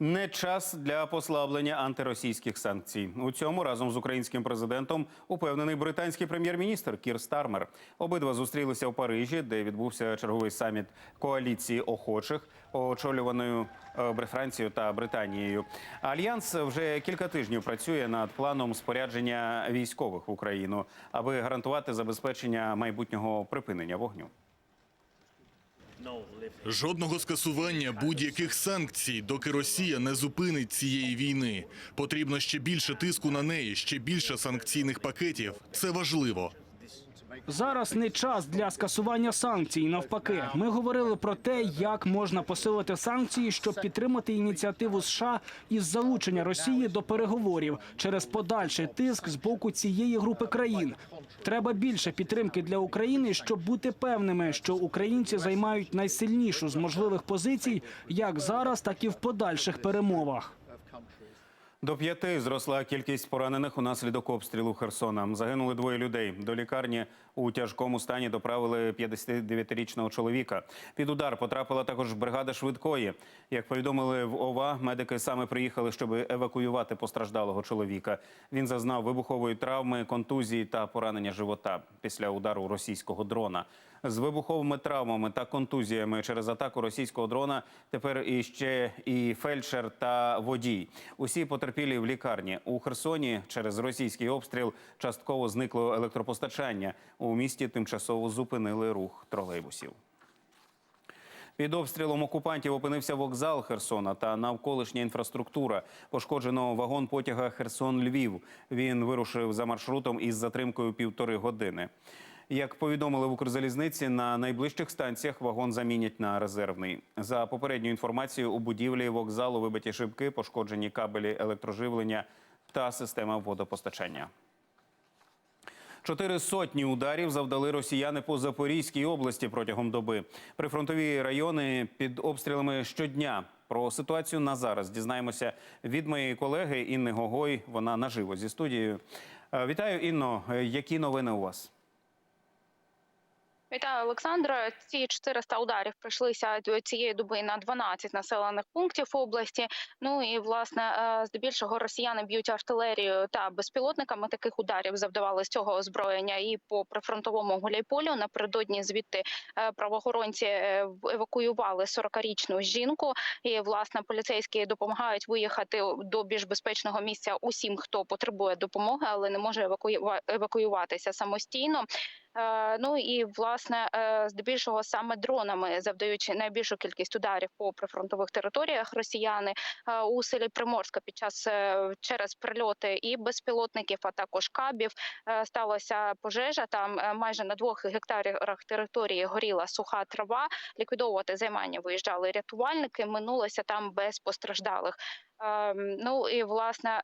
Не час для послаблення антиросійських санкцій. У цьому разом з українським президентом упевнений британський прем'єр-міністр Кір Стармер. Обидва зустрілися у Парижі, де відбувся черговий саміт коаліції охочих, очолюваною е, Францією та Британією. Альянс вже кілька тижнів працює над планом спорядження військових в Україну, аби гарантувати забезпечення майбутнього припинення вогню. Жодного скасування будь-яких санкцій, доки Росія не зупинить цієї війни. Потрібно ще більше тиску на неї, ще більше санкційних пакетів. Це важливо. Зараз не час для скасування санкцій. Навпаки, ми говорили про те, як можна посилити санкції, щоб підтримати ініціативу США із залучення Росії до переговорів через подальший тиск з боку цієї групи країн. Треба більше підтримки для України, щоб бути певними, що українці займають найсильнішу з можливих позицій, як зараз, так і в подальших перемовах. До п'яти зросла кількість поранених унаслідок обстрілу Херсона. Загинули двоє людей. До лікарні у тяжкому стані доправили 59-річного чоловіка. Під удар потрапила також бригада швидкої. Як повідомили в ОВА, медики саме приїхали, щоб евакуювати постраждалого чоловіка. Він зазнав вибухової травми, контузії та поранення живота після удару російського дрона. З вибуховими травмами та контузіями через атаку російського дрона тепер іще і фельдшер та водій. Усі потерпілі в лікарні у Херсоні. Через російський обстріл частково зникло електропостачання. У місті тимчасово зупинили рух тролейбусів. Під обстрілом окупантів опинився вокзал Херсона та навколишня інфраструктура. Пошкоджено вагон потяга Херсон-Львів. Він вирушив за маршрутом із затримкою півтори години. Як повідомили в Укрзалізниці, на найближчих станціях вагон замінять на резервний. За попередньою інформацією, у будівлі вокзалу вибиті шибки, пошкоджені кабелі електроживлення та система водопостачання. Чотири сотні ударів завдали росіяни по Запорізькій області протягом доби. Прифронтові райони під обстрілами щодня. Про ситуацію на зараз дізнаємося від моєї колеги Інни Гогой. Вона наживо зі студією. Е, Вітаю, Інно. Е, Які новини у вас? Вітаю, Олександра. Ці 400 ударів прийшлися цієї доби на 12 населених пунктів області. Ну і власне е, здебільшого росіяни б'ють артилерією та безпілотниками. Таких ударів завдавали з цього озброєння і по прифронтовому гуляйполю. Напередодні звідти е, правоохоронці е, евакуювали 40-річну жінку. І власне поліцейські допомагають виїхати до більш безпечного місця усім, хто потребує допомоги, але не може евакуюва- евакуюватися самостійно. Е, Ну і власне е, здебільшого саме дронами завдаючи найбільшу кількість ударів по прифронтових територіях росіяни Е, у селі Приморська під час через прильоти і безпілотників, а також кабів сталася пожежа. Там майже на двох гектарах території горіла суха трава. Ліквідовувати займання виїжджали рятувальники. Минулося там без постраждалих. Ем, Ну і власне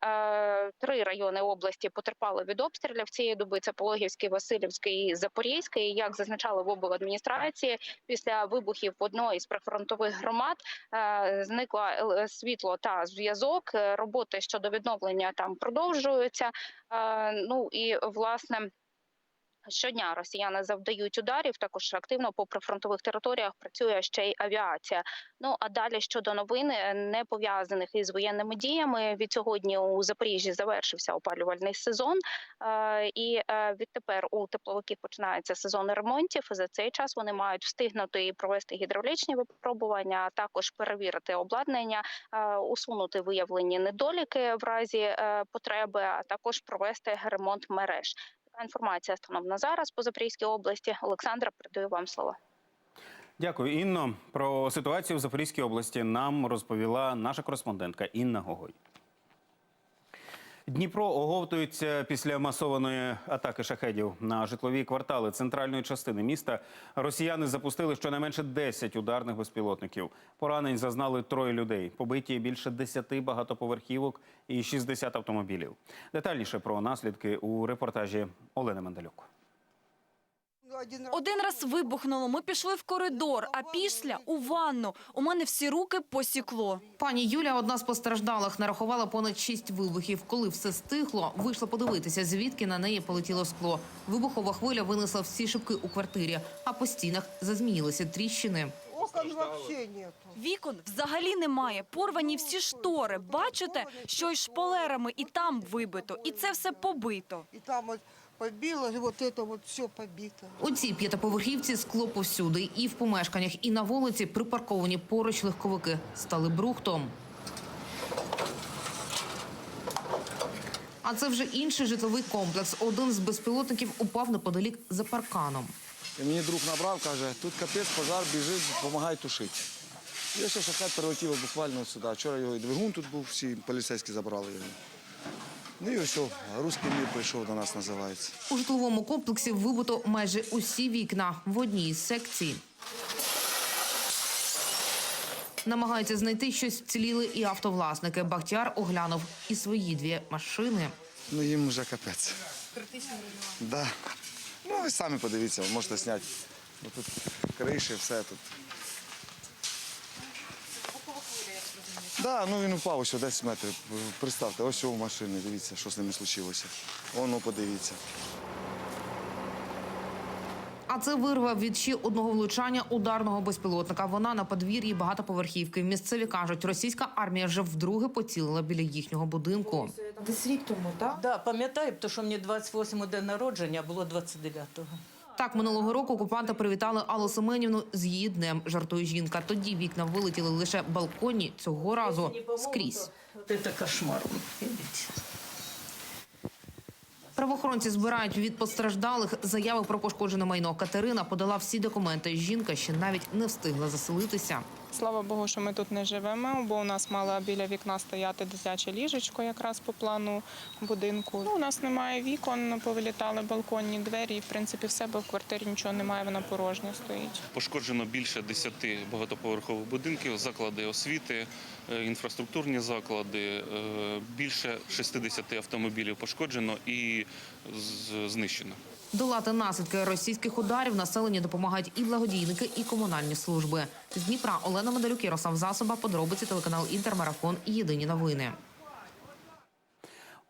три райони області потерпали від обстрілів цієї доби. Це Пологівський, Васильівський і Запорізький. І, Як зазначали в обладміністрації, після вибухів одної з прифронтових громад е, зникла світло та зв'язок. Е, Роботи щодо відновлення там продовжуються. Е, Ну і власне. Щодня росіяни завдають ударів. Також активно по прифронтових територіях працює ще й авіація. Ну а далі щодо новин, не пов'язаних із воєнними діями. Від сьогодні у Запоріжжі завершився опалювальний сезон, е, і е, відтепер у тепловиків починається сезон ремонтів. За цей час вони мають встигнути і провести гідравлічні випробування, а також перевірити обладнання, е, усунути виявлені недоліки в разі потреби, а також провести ремонт мереж. Така інформація станом на зараз по Запорізькій області. Олександра, передаю вам слово. Дякую, Інно. Про ситуацію в Запорізькій області нам розповіла наша кореспондентка Інна Гогой. Дніпро оговтується після масованої атаки шахедів на житлові квартали центральної частини міста. Росіяни запустили щонайменше 10 ударних безпілотників. Поранень зазнали троє людей. Побиті більше 10 багатоповерхівок і 60 автомобілів. Детальніше про наслідки у репортажі Олени Мандалюк. Один раз вибухнуло, ми пішли в коридор, а після – у ванну. У мене всі руки посікло. Пані Юля, одна з постраждалих, нарахувала понад шість вибухів. Коли все стихло, вийшла подивитися, звідки на неї полетіло скло. Вибухова хвиля винесла всі шибки у квартирі, а по стінах зазміїлися тріщини. Вікон взагалі немає. Порвані всі штори. Бачите, що й шпалерами і там вибито, і це все побито. И там побило, и вот это вот все побито. У цій п'ятиповерхівці скло повсюди, і в помешканнях, і на вулиці припарковані поруч легковики стали брухтом. А це вже інший житловий комплекс. Один з безпілотників упав неподалік за парканом. І мені друг набрав, каже, тут капець, пожар, біжи, допомагай тушити. Я ще шахет прилетів буквально сюди. Вчора його і двигун тут був, всі поліцейські забрали його. Ну і ось, русський мір прийшов до нас, називається. У житловому комплексі вибито майже усі вікна в одній із секцій. Намагаються знайти щось вціліли і автовласники. Бахтяр оглянув і свої дві машини. Ну їм вже капець. Да. Ну ви самі подивіться, можете зняти. Тут криші, все тут. Да, ну він упав ось 10 метрів. Представте, ось у машини, дивіться, що з ними случилося. Воно подивіться. А це вирва від ще одного влучання ударного безпілотника. Вона на подвір'ї багатоповерхівки. Місцеві кажуть, російська армія вже вдруге поцілила біля їхнього будинку. Десь рік тому, так? Да, пам'ятаю, тому що мені 28 день народження, а було 29-го. Так минулого року окупанти привітали Аллу Семенівну з її днем. Жартує жінка. Тоді вікна вилетіли лише балконі Цього разу скрізь. Це кошмар. Правоохоронці збирають від постраждалих заяви про пошкоджене майно. Катерина подала всі документи. Жінка ще навіть не встигла заселитися. Слава Богу, що ми тут не живемо, бо у нас мало біля вікна стояти дитяче ліжечко якраз по плану будинку. Ну, у нас немає вікон, повилітали балконні двері, і в принципі в себе в квартирі нічого немає, вона порожня стоїть. Пошкоджено більше 10 багатоповерхових будинків, заклади освіти, е, інфраструктурні заклади. е, Більше 60 автомобілів пошкоджено і знищено. Долати наслідки російських ударів населенню допомагають і благодійники, і комунальні служби. З Дніпра Олена Медалюк, Ярослав Засоба, подробиці телеканал Інтермарафон. Єдині новини.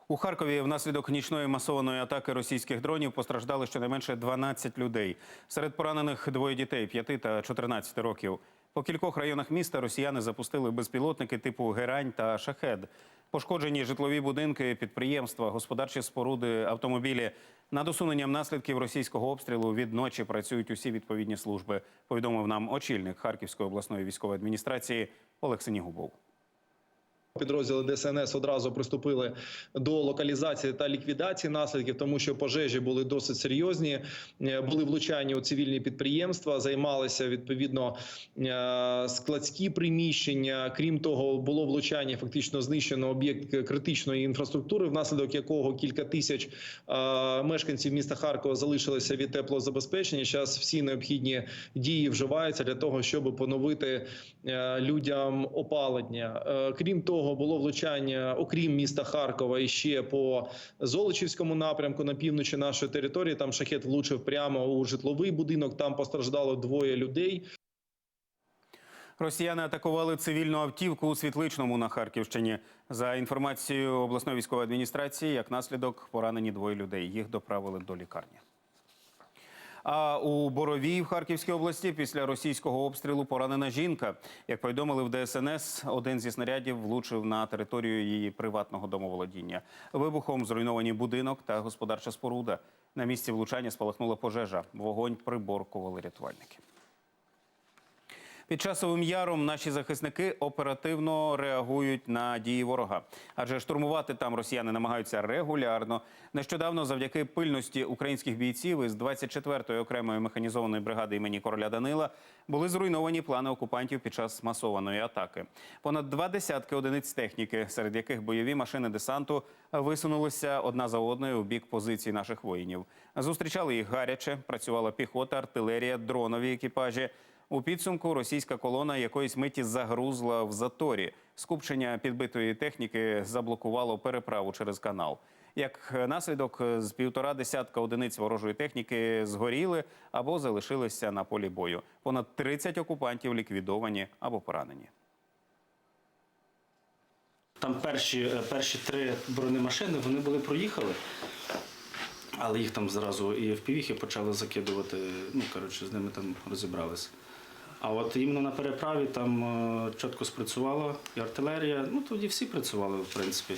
У Харкові внаслідок нічної масованої атаки російських дронів постраждали щонайменше 12 людей. Серед поранених двоє дітей 5 та 14 років. По кількох районах міста росіяни запустили безпілотники типу Герань та Шахед. Пошкоджені житлові будинки, підприємства, господарчі споруди, автомобілі. Над усуненням наслідків російського обстрілу від ночі працюють усі відповідні служби. Повідомив нам очільник Харківської обласної військової адміністрації Олексій Синігубов. Підрозділи ДСНС одразу приступили до локалізації та ліквідації наслідків, тому що пожежі були досить серйозні. Е, Були влучання у цивільні підприємства, займалися відповідно е, складські приміщення. Крім того, було влучання, фактично знищено об'єкт критичної інфраструктури, внаслідок якого кілька тисяч е, мешканців міста Харкова залишилися від теплозабезпечення. Зараз всі необхідні дії вживаються для того, щоб поновити людям опалення. Крім того, було влучання, окрім міста Харкова, і ще по Золочівському напрямку на півночі нашої території. Там шахет влучив прямо у житловий будинок. Там постраждало двоє людей. Росіяни атакували цивільну автівку у Світличному на Харківщині. За інформацією обласної військової адміністрації, як наслідок поранені двоє людей. Їх доправили до лікарні. А у Боровій в Харківській області після російського обстрілу поранена жінка. Як повідомили в ДСНС, один зі снарядів влучив на територію її приватного домоволодіння. Вибухом зруйновані будинок та господарча споруда. На місці влучання спалахнула пожежа. Вогонь приборкували рятувальники. Під часовим яром наші захисники оперативно реагують на дії ворога, адже штурмувати там росіяни намагаються регулярно. Нещодавно, завдяки пильності українських бійців із 24-ї окремої механізованої бригади імені короля Данила були зруйновані плани окупантів під час масованої атаки. Понад два десятки одиниць техніки, серед яких бойові машини десанту висунулися одна за одною у бік позицій наших воїнів. Зустрічали їх гаряче. Працювала піхота, артилерія, дронові екіпажі. У підсумку російська колона якоїсь миті загрузла в заторі. Скупчення підбитої техніки заблокувало переправу через канал. Як наслідок, з півтора десятка одиниць ворожої техніки згоріли або залишилися на полі бою. Понад 30 окупантів ліквідовані або поранені. Там перші, е, перші три бронемашини вони були проїхали, але їх там зразу і в півіхи почали закидувати. Ну, коротше, з ними там розібралися. А от іменно на переправі там е, чітко спрацювала і артилерія. Ну тоді всі працювали, в принципі.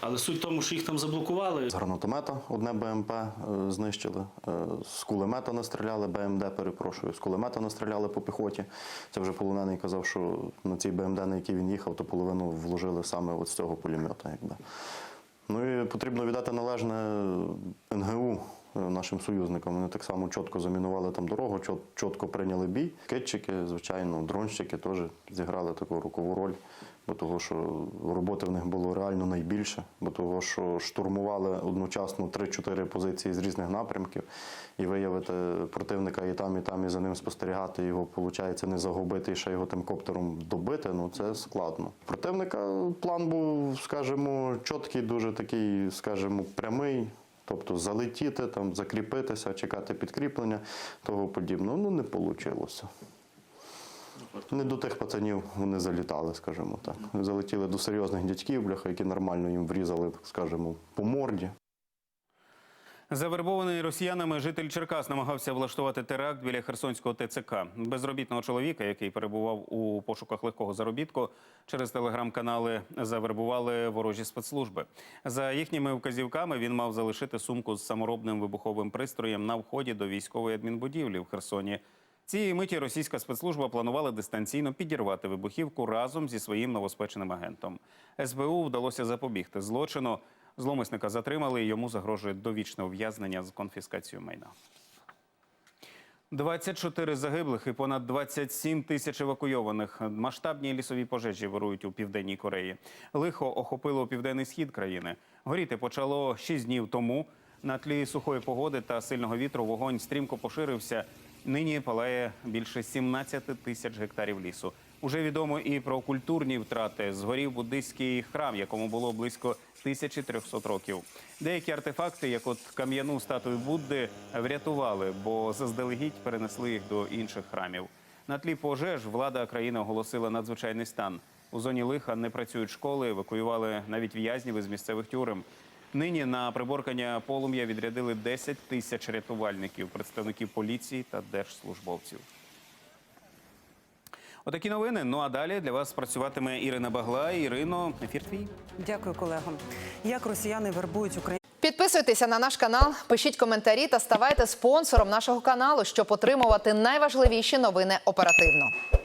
Але суть в тому, що їх там заблокували. З гранатомета одне БМП е, знищили, е, з кулемета настріляли, БМД, перепрошую, з кулемета настріляли по піхоті. Це вже полонений казав, що на цій БМД, на якій він їхав, то половину вложили саме от з цього пулемета. Якби. Ну і потрібно віддати належне НГУ нашим союзникам. Вони так само чітко замінували там дорогу, чітко прийняли бій. Китчики, звичайно, дронщики теж зіграли таку рукову роль, бо того, що роботи в них було реально найбільше, бо того, що штурмували одночасно 3-4 позиції з різних напрямків і виявити противника і там, і там, і за ним спостерігати, його, виходить, не загубити і ще його тим коптером добити, ну це складно. Противника план був, скажімо, чіткий, дуже такий, скажімо, прямий. Тобто залетіти, там, закріпитися, чекати підкріплення, того подібного. Ну, не вийшло. Не до тих пацанів вони залітали, скажімо так. Залетіли до серйозних дядьків, бляха, які нормально їм врізали, скажімо, по морді. Завербований росіянами житель Черкас намагався влаштувати теракт біля Херсонського ТЦК. Безробітного чоловіка, який перебував у пошуках легкого заробітку, через телеграм-канали завербували ворожі спецслужби. За їхніми вказівками він мав залишити сумку з саморобним вибуховим пристроєм на вході до військової адмінбудівлі в Херсоні. Цієї миті російська спецслужба планувала дистанційно підірвати вибухівку разом зі своїм новоспеченим агентом. СБУ вдалося запобігти злочину. Зломисника затримали. Йому загрожує довічне ув'язнення з конфіскацією майна. 24 загиблих і понад 27 тисяч евакуйованих. Масштабні лісові пожежі вирують у південній Кореї. Лихо охопило південний схід країни. Горіти почало 6 днів тому. На тлі сухої погоди та сильного вітру вогонь стрімко поширився. Нині палає більше 17 тисяч гектарів лісу. Уже відомо і про культурні втрати. Згорів буддийський храм, якому було близько 1300 років. Деякі артефакти, як от кам'яну статую Будди, врятували, бо заздалегідь перенесли їх до інших храмів. На тлі пожеж влада країни оголосила надзвичайний стан. У зоні лиха не працюють школи, евакуювали навіть в'язнів із місцевих тюрем. Нині на приборкання полум'я відрядили 10 тисяч рятувальників, представників поліції та держслужбовців. Отакі новини. Ну а далі для вас працюватиме Ірина Багла. Ірино, ефір твій. Дякую, колего. Як росіяни вербують Україну? Підписуйтеся на наш канал, пишіть коментарі та ставайте спонсором нашого каналу, щоб отримувати найважливіші новини оперативно.